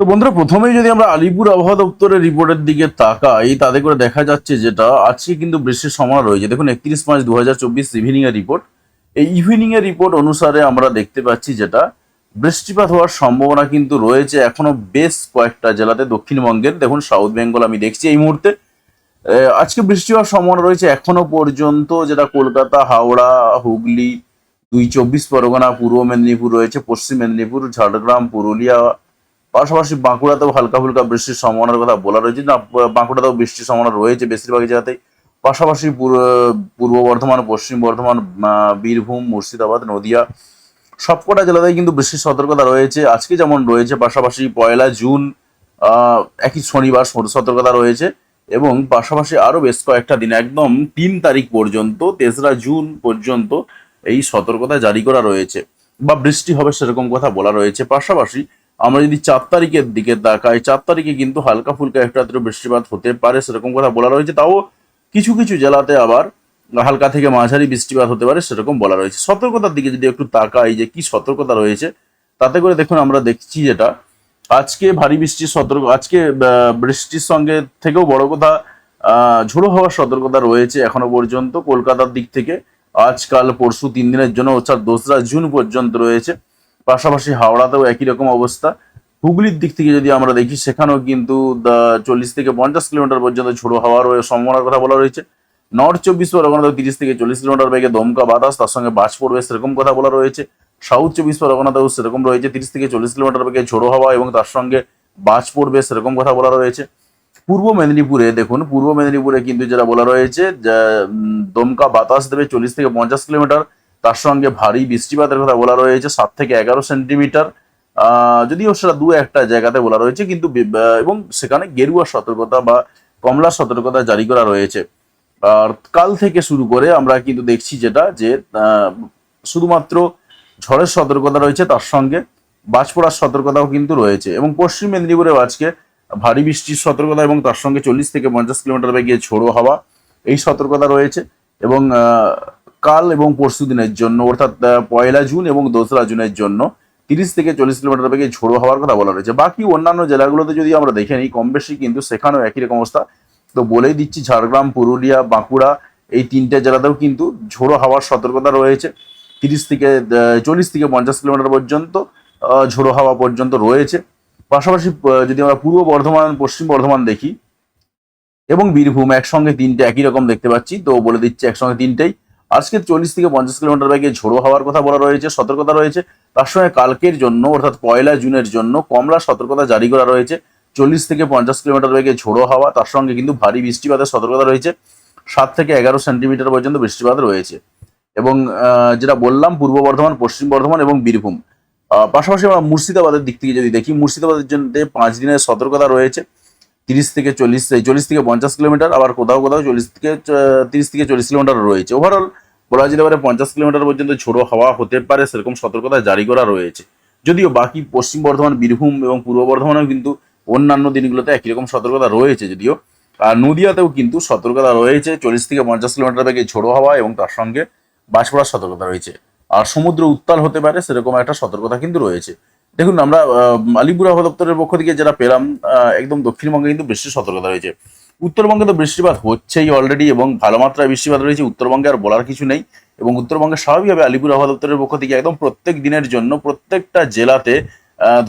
তো বন্ধুরা, প্রথমেই যদি আমরা আলিপুর আবহাওয়া দপ্তরের রিপোর্টের দিকে তাকাই, তাতে করে দেখা যাচ্ছে যেটা আজকে কিন্তু বৃষ্টির সম্ভাবনা রয়েছে। দেখুন, একত্রিশ পাঁচ দু হাজার চব্বিশ ইভিনিং এর রিপোর্ট এই ইভিনিং এর রিপোর্ট অনুসারে আমরা দেখতে পাচ্ছি যেটা, বৃষ্টিপাত হওয়ার সম্ভাবনা কিন্তু রয়েছে এখনও বেশ কয়েকটা জেলাতে দক্ষিণবঙ্গের। দেখুন সাউথ বেঙ্গল আমি দেখছি এই মুহূর্তে। আজকে বৃষ্টি হওয়ার সম্ভাবনা রয়েছে এখনও পর্যন্ত। যেটা কলকাতা, হাওড়া, হুগলি, দুই চব্বিশ পরগনা, পূর্ব মেদিনীপুর রয়েছে, পশ্চিম মেদিনীপুর, ঝাড়গ্রাম, পুরুলিয়া পাশাপাশি বাঁকুড়াতেও হালকা ফুলকা বৃষ্টির সম্ভাবনার কথা বলা রয়েছে। না, বাঁকুড়াতেও বৃষ্টির সম্ভাবনা রয়েছে বেশিরভাগ জায়গাতেই পাশাপাশি পূর্ব- বর্ধমান, পশ্চিম বর্ধমান বীরভূম, মুর্শিদাবাদ, নদিয়া সবকটা জেলাতেই কিন্তু বৃষ্টির সতর্কতা রয়েছে। আজকে যেমন রয়েছে, পাশাপাশি পয়লা জুন একই শনিবার সতর্কতা রয়েছে এবং পাশাপাশি আরও বেশ কয়েকটা দিন, একদম তিন তারিখ পর্যন্ত, তেসরা জুন পর্যন্ত এই সতর্কতা জারি করা রয়েছে বা বৃষ্টি হবে সেরকম কথা বলা রয়েছে। পাশাপাশি আমরা যদি চার তারিখের দিকে তাকাই, চার তারিখে কিন্তু হালকা ফুলকা একটু আধটু বৃষ্টিপাত হতে পারে, সেরকম কথা বলা রয়েছে। তাও কিছু কিছু জেলাতে আবার হালকা থেকে মাঝারি বৃষ্টিপাত হতে পারে, সেরকম বলা রয়েছে। সতর্কতার দিকে যদি একটু তাকাই যে কি সতর্কতা রয়েছে, তাতে করে দেখুন আমরা দেখছি যেটা, আজকে ভারী বৃষ্টির সতর্ক, আজকে বৃষ্টির সঙ্গে থেকেও বড় কথা ঝোড়ো হওয়ার সতর্কতা রয়েছে এখনও পর্যন্ত। কলকাতার দিক থেকে আজকাল, পরশু তিন দিনের জন্য, অর্থাৎ দোসরা জুন পর্যন্ত রয়েছে। পাশাপাশি হাওড়াতেও একই রকম অবস্থা। হুগলির দিক থেকে যদি আমরা দেখি, সেখানেও কিন্তু চল্লিশ থেকে পঞ্চাশ কিলোমিটার পর্যন্ত ঝোড়ো হওয়ার সম্ভাবনার কথা বলা রয়েছে। নর্থ চব্বিশ পরগনাতেও তিরিশ থেকে চল্লিশ কিলোমিটার বেগে দমকা বাতাস, তার সঙ্গে বাজ পড়বে সেরকম কথা বলা রয়েছে। সাউথ চব্বিশ পরগনাতেও সেরকম রয়েছে, তিরিশ থেকে চল্লিশ কিলোমিটার বেগে ঝোড়ো হাওয়া এবং তার সঙ্গে বাজ পড়বে সেরকম কথা বলা রয়েছে। পূর্ব মেদিনীপুরে দেখুন, পূর্ব মেদিনীপুরে কিন্তু যেটা বলা রয়েছে দমকা বাতাস দেবে চল্লিশ থেকে পঞ্চাশ কিলোমিটার। তার সঙ্গে ভারী বৃষ্টিপাতের কথা বলা রয়েছে, সাত থেকে এগারো সেন্টিমিটার। যদিও সেটা দু একটা জায়গাতে বলা রয়েছে, কিন্তু এবং সেখানে গেরুয়া সতর্কতা বা কমলা সতর্কতা জারি করা রয়েছে। আর কাল থেকে শুরু করে আমরা কিন্তু দেখছি যেটা, যে শুধুমাত্র ঝড়ের সতর্কতা রয়েছে তার সঙ্গে বাজ পড়ার সতর্কতাও কিন্তু রয়েছে। এবং পশ্চিম মেদিনীপুরেও আজকে ভারী বৃষ্টির সতর্কতা এবং তার সঙ্গে চল্লিশ থেকে পঞ্চাশ কিলোমিটার বেগে ঝোড়ো হাওয়া, এই সতর্কতা রয়েছে। এবং কাল এবং পরশু দিনের জন্য, অর্থাৎ পয়লা জুন এবং দোসরা জুনের জন্য তিরিশ থেকে চল্লিশ কিলোমিটার বেগে ঝোড়ো হওয়ার কথা বলা রয়েছে বাকি অন্যান্য জেলাগুলোতে যদি আমরা দেখে নিই, কম বেশি কিন্তু সেখানেও একই রকম অবস্থা। তো বলেই দিচ্ছি, ঝাড়গ্রাম, পুরুলিয়া, বাঁকুড়া, এই তিনটে জেলাতেও কিন্তু ঝোড়ো হাওয়ার সতর্কতা রয়েছে। তিরিশ থেকে চল্লিশ থেকে পঞ্চাশ কিলোমিটার পর্যন্ত ঝোড়ো হাওয়া পর্যন্ত রয়েছে। পাশাপাশি যদি আমরা পূর্ব বর্ধমান, পশ্চিম বর্ধমান দেখি, এবং বীরভূম, একসঙ্গে তিনটে একই রকম দেখতে পাচ্ছি, তো বলে দিচ্ছি একসঙ্গে তিনটেই। আজকে চল্লিশ থেকে পঞ্চাশ কিলোমিটার বেগে ঝোড়ো হওয়ার কথা বলা রয়েছে, সতর্কতা রয়েছে। তার সঙ্গে কালকের জন্য, অর্থাৎ পয়লা জুনের জন্য কমলা সতর্কতা জারি করা রয়েছে। চল্লিশ থেকে পঞ্চাশ কিলোমিটার বেগে ঝোড়ো হাওয়া, তার সঙ্গে কিন্তু ভারী বৃষ্টিপাতের সতর্কতা রয়েছে। সাত থেকে এগারো সেন্টিমিটার পর্যন্ত বৃষ্টিপাত রয়েছে। এবং যেটা বললাম, পূর্ব বর্ধমান, পশ্চিম বর্ধমান এবং বীরভূম। পাশাপাশি আমরা মুর্শিদাবাদের দিক থেকে যদি দেখি, মুর্শিদাবাদের জন্য পাঁচ দিনের সতর্কতা রয়েছে। তিরিশ থেকে চল্লিশ চল্লিশ থেকে পঞ্চাশ কিলোমিটার, আবার কোথাও কোথাও চল্লিশ থেকে তিরিশ থেকে চল্লিশ কিলোমিটার রয়েছে। ওভারঅল বলা যেতে পারে পঞ্চাশ কিলোমিটার পর্যন্ত ঝোড়ো হাওয়া হতে পারে, সেরকম সতর্কতা জারি করা রয়েছে। যদিও বাকি পশ্চিম বর্ধমান, বীরভূম এবং পূর্ব বর্ধমানেও কিন্তু অন্যান্য দিনগুলোতে একই রকম সতর্কতা রয়েছে যদিও। আর নদিয়াতেও কিন্তু সতর্কতা রয়েছে, চল্লিশ থেকে পঞ্চাশ কিলোমিটার বেগে ঝোড়ো হাওয়া এবং তার সঙ্গে বাস পড়ার সতর্কতা রয়েছে। আর সমুদ্র উত্তাল হতে পারে, সেরকম একটা সতর্কতা কিন্তু রয়েছে। দেখুন, আমরা আলিপুর দপ্তরের পক্ষ থেকে যেটা পেলাম একদম দক্ষিণবঙ্গে কিন্তু বৃষ্টির সতর্কতা রয়েছে। উত্তরবঙ্গে তো বৃষ্টিপাত হচ্ছেই অলরেডি এবং ভালো মাত্রায় বৃষ্টিপাত রয়েছে। উত্তরবঙ্গে আর বলার কিছু নেই এবং উত্তরবঙ্গে স্বাভাবিকভাবে আলিপুর আবহাওয়া দপ্তরের পক্ষ থেকে একদম প্রত্যেক দিনের জন্য প্রত্যেকটা জেলাতে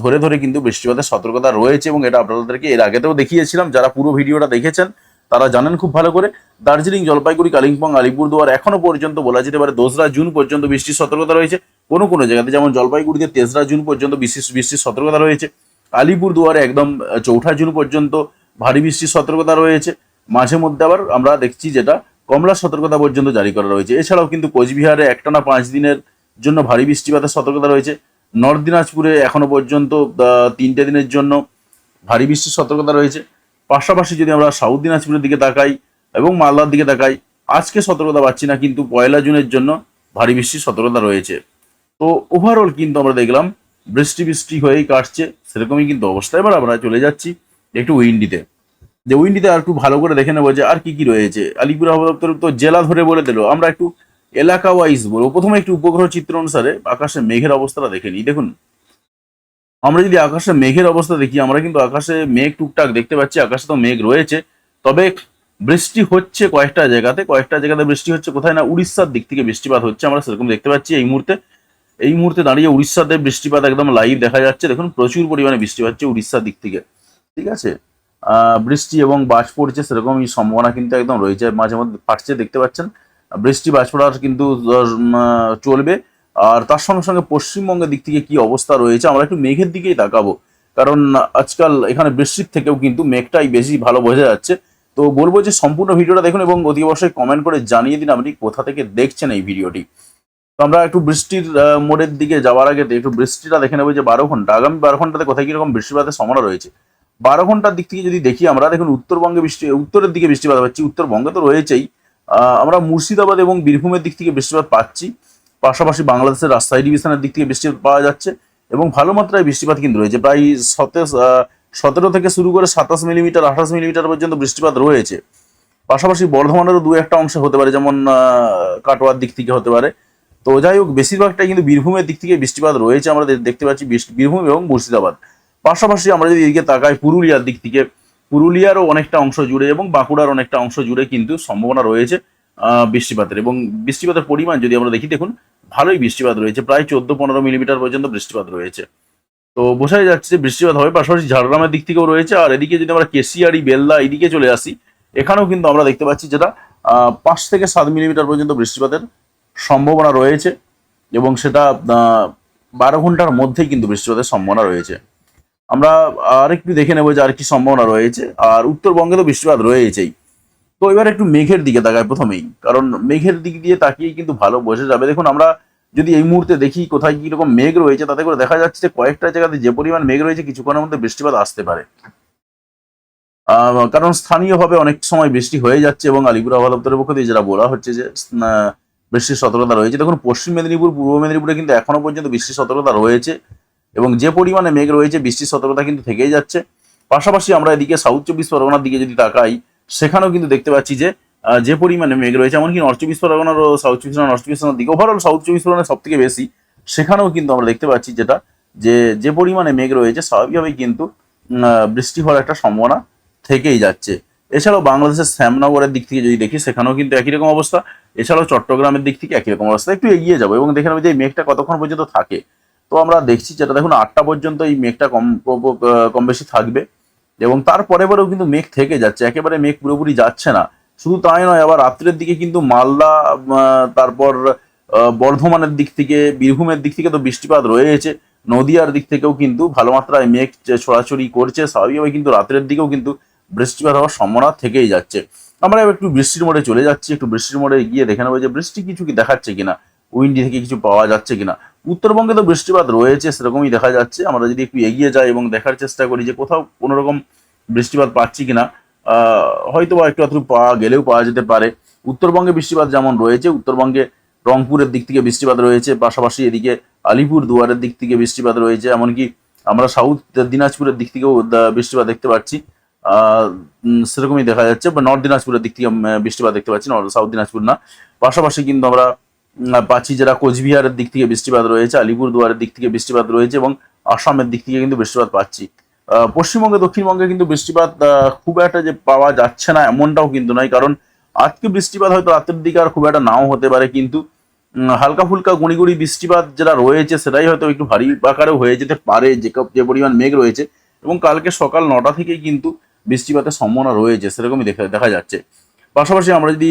ধরে ধরে কিন্তু বৃষ্টিপাতের সতর্কতা রয়েছে এবং এটা আপনাদেরকে এর আগেতেও দেখিয়েছিলাম। যারা পুরো ভিডিওটা দেখেছেন তারা জানেন খুব ভালো করে। দার্জিলিং, জলপাইগুড়ি, কালিম্পং, আলিপুরদুয়ার এখনও পর্যন্ত বলা যেতে পারে দোসরা জুন পর্যন্ত বৃষ্টির সতর্কতা রয়েছে। কোনো কোনো জায়গাতে যেমন জলপাইগুড়িতে তেসরা জুন পর্যন্ত বৃষ্টির বৃষ্টির সতর্কতা রয়েছে। আলিপুরদুয়ারে একদম চৌঠা জুন পর্যন্ত ভারী বৃষ্টির সতর্কতা রয়েছে। মাঝে মধ্যে আবার আমরা দেখছি যেটা কমলা সতর্কতা পর্যন্ত জারি করা রয়েছে। এছাড়াও কিন্তু কোচবিহারে একটানা পাঁচ দিনের জন্য ভারী বৃষ্টিপাতের সতর্কতা রয়েছে। নর্থ দিনাজপুরে এখনও পর্যন্ত তিনটে দিনের জন্য ভারী বৃষ্টির সতর্কতা রয়েছে। পাশাপাশি যদি আমরা সাউথ দিনাজপুরের দিকে তাকাই এবং মালদার দিকে তাকাই, আজকে সতর্কতা পাচ্ছি না, কিন্তু পয়লা জুনের জন্য ভারী বৃষ্টির সতর্কতা রয়েছে। তো ওভারঅল কিন্তু আমরা দেখলাম, বৃষ্টি বৃষ্টি হয়েই কাটছে, সেরকমই কিন্তু অবস্থা। এবার আমরা চলে যাচ্ছি একটু উইন্ডিতে। যে উইন্ডিতে আর একটু ভালো করে দেখে নেব যে আর কি কি রয়েছে। আলিপুর দপ্তর তো জেলা ধরে বলে দিল, আমরা একটু এলাকা ওয়াইজ বলব। প্রথমে একটু উপগ্রহ চিত্র অনুসারে আকাশে মেঘের অবস্থাটা দেখে নিই। দেখুন আমরা যদি আকাশে মেঘের অবস্থা দেখি, আমরা কিন্তু আকাশে মেঘ টুকটাক দেখতে পাচ্ছি, আকাশে তো মেঘ রয়েছে। তবে বৃষ্টি হচ্ছে কয়েকটা জায়গাতে কয়েকটা জায়গাতে বৃষ্টি হচ্ছে। কোথায় না উড়িষ্যার দিক থেকে বৃষ্টিপাত হচ্ছে, আমরা সেরকম দেখতে পাচ্ছি এই মুহূর্তে। এই মুহূর্তে দাঁড়িয়ে উড়িষ্যাতে বৃষ্টিপাত একদম লাইভ দেখা যাচ্ছে। দেখুন, প্রচুর পরিমাণে বৃষ্টি হচ্ছে উড়িষ্যার দিক থেকে। ঠিক আছে? বৃষ্টি এবং বাজ পড়ছে সেরকমই সম্ভাবনা কিন্তু একদম রয়েছে। মাঝে মধ্যে ফাটছে, দেখতে পাচ্ছেন। বৃষ্টি বাজ পড়ার কিন্তু চলবে। আর তার সঙ্গে সঙ্গে পশ্চিমবঙ্গের দিক থেকে কি অবস্থা রয়েছে, আমরা একটু মেঘের দিকেই তাকাবো। কারণ আজকাল এখানে বৃষ্টির থেকেও কিন্তু মেঘটাই বেশি ভালো বোঝা যাচ্ছে। তো বলব যে সম্পূর্ণ ভিডিওটা দেখুন এবং অতি অবশ্যই কমেন্ট করে জানিয়ে দিন আপনি কোথা থেকে দেখছেন এই ভিডিওটি। তো আমরা একটু বৃষ্টির মোড়ের দিকে যাওয়ার আগে একটু বৃষ্টিটা দেখে নেব যে বারো ঘণ্টা, আগামী বারো ঘন্টাতে কোথায় কীরকম বৃষ্টিপাতের সম্ভাবনা রয়েছে। বারো ঘণ্টার দিক থেকে যদি দেখি আমরা, দেখুন উত্তরবঙ্গে বৃষ্টি, উত্তরের দিকে বৃষ্টিপাত পাচ্ছি উত্তরবঙ্গে তো রয়েছেই। আমরা মুর্শিদাবাদ এবং বীরভূমের দিক থেকে বৃষ্টিপাত পাচ্ছি। পাশাপাশি বাংলাদেশের রাজশাহী ডিভিশনের দিক থেকে বৃষ্টিপাত পাওয়া যাচ্ছে এবং ভালো মাত্রায় বৃষ্টিপাত কিন্তু রয়েছে। প্রায় সতেজ সতেরো থেকে শুরু করে সাতাশ মিলিমিটার, আঠাশ মিলিমিটার পর্যন্ত বৃষ্টিপাত রয়েছে। পাশাপাশি বর্ধমানেরও দু একটা অংশে হতে পারে, যেমন কাটোয়ার দিক থেকে হতে পারে। তো যাই হোক, বেশিরভাগটাই কিন্তু বীরভূমের দিক থেকে বৃষ্টিপাত রয়েছে, আমরা দেখতে পাচ্ছি বীরভূম এবং মুর্শিদাবাদ। পাশাপাশি আমরা যদি এদিকে তাকাই, পুরুলিয়ার দিক থেকে, পুরুলিয়ারও অনেকটা অংশ জুড়ে এবং বাঁকুড়ার অনেকটা অংশ জুড়ে কিন্তু সম্ভাবনা রয়েছে। বৃষ্টিপাতের। এবং বৃষ্টিপাতের পরিমাণ যদি আমরা দেখি, দেখুন, ভালোই বৃষ্টিপাত রয়েছে। প্রায় চোদ্দ পনেরো মিলিমিটার পর্যন্ত বৃষ্টিপাত রয়েছে। তো বোঝাই যাচ্ছে যে বৃষ্টিপাত হবে, পাশাপাশি ঝাড়গ্রামের দিক থেকেও রয়েছে। আর এদিকে যদি আমরা কেশিয়ারি, বেল্লা এদিকে চলে আসি, এখানেও কিন্তু আমরা দেখতে পাচ্ছি যেটা পাঁচ থেকে সাত মিলিমিটার পর্যন্ত বৃষ্টিপাতের সম্ভাবনা রয়েছে। এবং সেটা বারো ঘণ্টার মধ্যেই কিন্তু বৃষ্টিপাতের সম্ভাবনা রয়েছে। আমরা আরেকটু দেখে নেব যে আর কি সম্ভাবনা রয়েছে। আর উত্তরবঙ্গে তো বৃষ্টিপাত রয়েছেই। তো এবার একটু মেঘের দিকে তাকায় প্রথমেই। কারণ মেঘের দিক দিয়ে তাকিয়ে কিন্তু ভালো বোঝা যাবে। দেখুন, আমরা যদি এই মুহূর্তে দেখি কোথায় কি রকম মেঘ রয়েছে, তাতে করে দেখা যাচ্ছে যে কয়েকটা জায়গাতে যে পরিমাণ মেঘ রয়েছে, কিছুক্ষণের মধ্যে বৃষ্টিপাত আসতে পারে। কারণ স্থানীয়ভাবে অনেক সময় বৃষ্টি হয়ে যাচ্ছে এবং আলিপুর আবহাওয়া দপ্তরের পক্ষ থেকে যেটা বলা হচ্ছে যে বৃষ্টির সতর্কতা রয়েছে। দেখুন, পশ্চিম মেদিনীপুর, পূর্ব মেদিনীপুরে কিন্তু এখনও পর্যন্ত বৃষ্টির সতর্কতা রয়েছে এবং যে পরিমাণে মেঘ রয়েছে, বৃষ্টির সতর্কতা কিন্তু থেকেই যাচ্ছে। পাশাপাশি আমরা এদিকে সাউথ চব্বিশ পরগনার দিকে যদি তাকাই সেখানেও কিন্তু দেখতে পাচ্ছি যে যে পরিমাণে মেঘ রয়েছে, এমনকি নর্থ চব্বিশ পরগনার সাউথ চব্বিশ পরগনা নর্থ চব্বিশ পরগনার দিকে ওভারঅল সাউথ চব্বিশ পরগনা সব থেকে বেশি, সেখানেও কিন্তু আমরা দেখতে পাচ্ছি যেটা, যে যে পরিমাণে মেঘ রয়েছে, স্বাভাবিকভাবেই কিন্তু বৃষ্টি হওয়ার একটা সম্ভাবনা থেকেই যাচ্ছে। এছাড়াও বাংলাদেশের শ্যামনগরের দিক থেকে যদি দেখি, সেখানেও কিন্তু একই রকম অবস্থা। এছাড়াও চট্টগ্রামের দিক থেকে একই রকম অবস্থা। একটু এগিয়ে যাব এবং দেখে নেব যে এই মেঘটা কতক্ষণ পর্যন্ত থাকে। তো আমরা দেখছি যেটা, দেখুন, আটটা পর্যন্ত এই মেঘটা কম কম বেশি থাকবে। এবং তারপরে পরেও কিন্তু মেঘ থেকে যাচ্ছে, একেবারে মেঘ পুরোপুরি যাচ্ছে না। শুধু তাই নয়, আবার রাত্রের দিকে কিন্তু মালদা তারপর বর্ধমানের দিক থেকে, বীরভূমের দিক থেকে তো বৃষ্টিপাত রয়েছে, নদিয়ার দিক থেকেও কিন্তু ভালো মাত্রায় মেঘ ছড়াছড়ি করছে স্বাভাবিকভাবে কিন্তু রাত্রের দিকেও কিন্তু বৃষ্টিপাত হওয়ার সম্ভাবনা থেকেই যাচ্ছে। আমরা একটু বৃষ্টির মোড়ে চলে যাচ্ছি, একটু বৃষ্টির মোড়ে গিয়ে দেখে নেব যে বৃষ্টি কিছু কি দেখাচ্ছে কিনা। উইন্ডি থেকে কিছু পাওয়া যাচ্ছে কিনা। উত্তরবঙ্গে তো বৃষ্টিপাত রয়েছে, সেরকমই দেখা যাচ্ছে। আমরা যদি একটু এগিয়ে যাই এবং দেখার চেষ্টা করি যে কোথাও কোনো রকম বৃষ্টিপাত পাচ্ছি কিনা হয়তো বা একটু আধটু পাওয়া গেলেও পাওয়া যেতে পারে। উত্তরবঙ্গে বৃষ্টিপাত যেমন রয়েছে, উত্তরবঙ্গে রংপুরের দিক থেকে বৃষ্টিপাত রয়েছে, পাশাপাশি এদিকে আলিপুর দুয়ারের দিক থেকে বৃষ্টিপাত রয়েছে, এমনকি আমরা সাউথ দিনাজপুরের দিক থেকেও বৃষ্টিপাত দেখতে পাচ্ছি। সেরকমই দেখা যাচ্ছে বা নর্থ দিনাজপুরের দিক থেকে বৃষ্টিপাত দেখতে পাচ্ছি সাউথ দিনাজপুর না। পাশাপাশি কিন্তু আমরা পাচ্ছি যারা কোচবিহারের দিক থেকে বৃষ্টিপাত রয়েছে আলিপুর দুয়ারের দিক থেকে বৃষ্টিপাত রয়েছে এবং আসামের দিক থেকে কিন্তু বৃষ্টিপাত পাচ্ছি। পশ্চিমবঙ্গে, দক্ষিণবঙ্গে কিন্তু বৃষ্টিপাত খুব একটা যে পাওয়া যাচ্ছে না এমনটাও কিন্তু নয়, কারণ আজকে বৃষ্টিপাত হয়তো রাতের দিকে আর খুব একটা নাও হতে পারে, কিন্তু হালকা ফুলকা গুঁড়ি বৃষ্টিপাত যেটা রয়েছে সেটাই হয়তো একটু ভারী আকারেও হয়ে যেতে পারে, যে যে পরিমাণ মেঘ রয়েছে এবং কালকে সকাল নটা থেকেই কিন্তু বৃষ্টিপাতের সম্ভাবনা রয়েছে, সেরকমই দেখা দেখা যাচ্ছে। পাশাপাশি আমরা যদি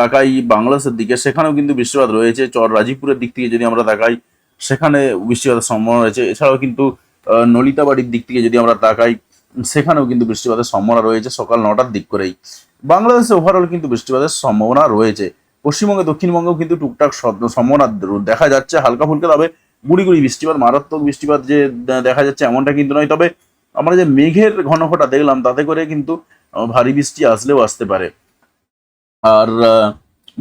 তাকাই বাংলাদেশের দিকে, সেখানেও কিন্তু বৃষ্টিপাত রয়েছে। চর রাজীবপুরের দিক থেকে যদি আমরা তাকাই, সেখানে বৃষ্টিপাতের সম্ভাবনা রয়েছে। এছাড়াও কিন্তু নলিতাবাড়ির দিক থেকে যদি আমরা তাকাই, সেখানেও কিন্তু বৃষ্টিপাতের সম্ভাবনা রয়েছে সকাল নটার দিক করেই। বাংলাদেশে ওভারঅল কিন্তু বৃষ্টিপাতের সম্ভাবনা রয়েছে। পশ্চিমবঙ্গে, দক্ষিণবঙ্গেও কিন্তু টুকটাক সম্ভাবনা দেখা যাচ্ছে হালকা ফুলকা, তবে গুড়ি গুড়ি বৃষ্টিপাত, মারাত্মক বৃষ্টিপাত যে দেখা যাচ্ছে এমনটা কিন্তু নয়। তবে আমরা যে মেঘের ঘনঘটা দেখলাম, তাতে করে কিন্তু ভারী বৃষ্টি আসলেও আসতে পারে। আর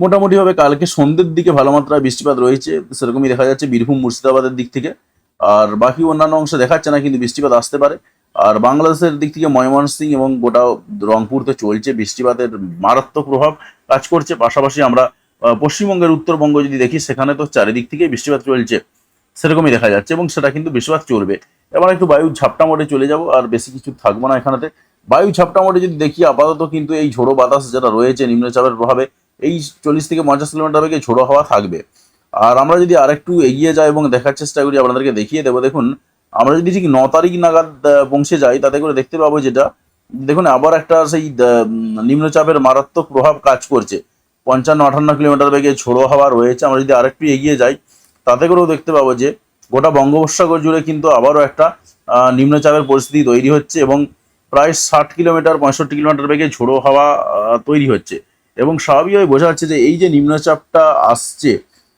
মোটামুটিভাবে কালকে সন্ধ্যের দিকে ভালো মাত্রায় বৃষ্টিপাত রয়েছে, সেরকমই দেখা যাচ্ছে বীরভূম মুর্শিদাবাদের দিক থেকে। আর বাকি অন্যান্য অংশে দেখাচ্ছে না, কিন্তু বৃষ্টিপাত আসতে পারে। আর বাংলাদেশের দিক থেকে ময়মনসিং এবং গোটা রংপুর তো চলছে, বৃষ্টিপাতের মারাত্মক প্রভাব কাজ করছে। পাশাপাশি আমরা পশ্চিমবঙ্গের উত্তরবঙ্গ যদি দেখি, সেখানে তো চারিদিক থেকে বৃষ্টিপাত চলছে, সেরকমই দেখা যাচ্ছে এবং সেটা কিন্তু বেশিরভাগ চলবে। এবার একটু বায়ু ঝাপটা মোডে চলে যাব, আর বেশি কিছু থাকব না এখানেতে। বায়ু ঝাপটা মোডে যদি দেখি, আপাতত কিন্তু এই ঝোড়ো বাতাস যেটা রয়েছে নিম্নচাপের প্রভাবে, এই চল্লিশ থেকে পঞ্চাশ কিলোমিটার বেগে ঝোড়ো হাওয়া থাকবে। আর আমরা যদি আরেকটু এগিয়ে যাই এবং দেখার চেষ্টা করি, আপনাদেরকে দেখিয়ে দেবো। দেখুন, আমরা যদি ঠিক ন তারিখ নাগাদ পৌঁছে যাই, তাতে করে দেখতে পাবো যেটা, দেখুন, আবার একটা সেই নিম্নচাপের মারাত্মক প্রভাব কাজ করছে। পঞ্চান্ন আটান্ন কিলোমিটার বেগে ঝোড়ো হাওয়া রয়েছে। আমরা যদি আরেকটু এগিয়ে যাই, তাতে করেও দেখতে পাবো যে, গোটা বঙ্গোপসাগর জুড়ে কিন্তু আবারও একটা নিম্নচাপের পরিস্থিতি তৈরি হচ্ছে এবং প্রায় ষাট কিলোমিটার, পঁয়ষট্টি কিলোমিটার বেগে ঝোড়ো হাওয়া তৈরি হচ্ছে। এবং স্বাভাবিকভাবে বোঝা যাচ্ছে যে এই যে নিম্নচাপটা আসছে,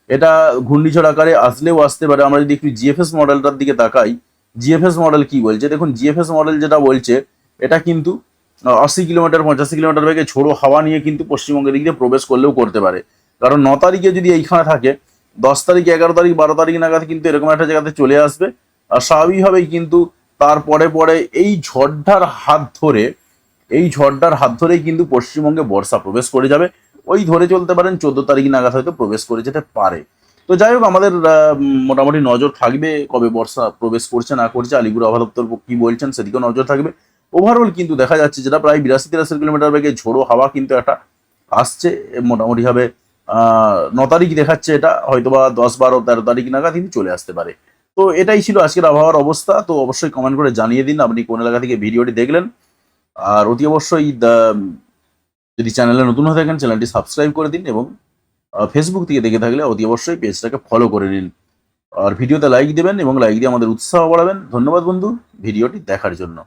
এটা ঘূর্ণিঝড় আকারে আসলেও আসতে পারে। আমরা যদি একটু জিএফএস মডেলটার দিকে তাকাই জিএফএস মডেল কি বলছে? দেখুন জিএফএস মডেল যেটা বলছে, এটা কিন্তু আশি কিলোমিটার, পঁচাশি কিলোমিটার বেগে ঝোড়ো হাওয়া নিয়ে কিন্তু পশ্চিমবঙ্গের দিক প্রবেশ করলেও করতে পারে। কারণ ন তারিখে যদি এইখানে থাকে, দশ তারিখ, এগারো তারিখ, বারো তারিখ নাগাদ কিন্তু এরকম একটা জায়গাতে চলে আসবে। আর স্বাভাবিকভাবেই কিন্তু তারপরে পরে এই ঝড়টার হাত ধরে, এই ঝড়টার হাত ধরেই কিন্তু পশ্চিমবঙ্গে বর্ষা প্রবেশ করে যাবে। ওই ধরে চলতে পারেন, চোদ্দ তারিখ নাগাদ হয়তো প্রবেশ করে যেতে পারে। তো যাই হোক, আমাদের মোটামুটি নজর থাকবে কবে বর্ষা প্রবেশ করছে, না করছে। আলিপুর আবহাওয়া কি বলছেন সেদিকেও নজর থাকবে। ওভারঅল কিন্তু দেখা যাচ্ছে যেটা প্রায় বিরাশি তিরাশি কিলোমিটার বেগে ঝোড়ো হাওয়া কিন্তু একটা আসছে। মোটামুটিভাবে ন তারিখ দেখাচ্ছে এটা। হয়তোবা দশ বারো তেরো তারিখ নাগাদ কিন্তু চলে আসতে পারে। তো এটাই ছিল আজকের আবহাওয়ার অবস্থা। তো অবশ্যই কমেন্ট করে জানিয়ে দিন আপনি কোন এলাকা থেকে ভিডিওটি দেখলেন। আর অতি অবশ্যই যদি চ্যানেলে নতুন হয়ে থাকেন চ্যানেলটি সাবস্ক্রাইব করে দিন এবং ফেসবুক থেকে দেখে থাকলে অতি অবশ্যই পেজটাকে ফলো করে নিন। আর ভিডিওতে লাইক দেবেন এবং লাইক দিয়ে আমাদের উৎসাহ বাড়াবেন। ধন্যবাদ বন্ধু, ভিডিওটি দেখার জন্য।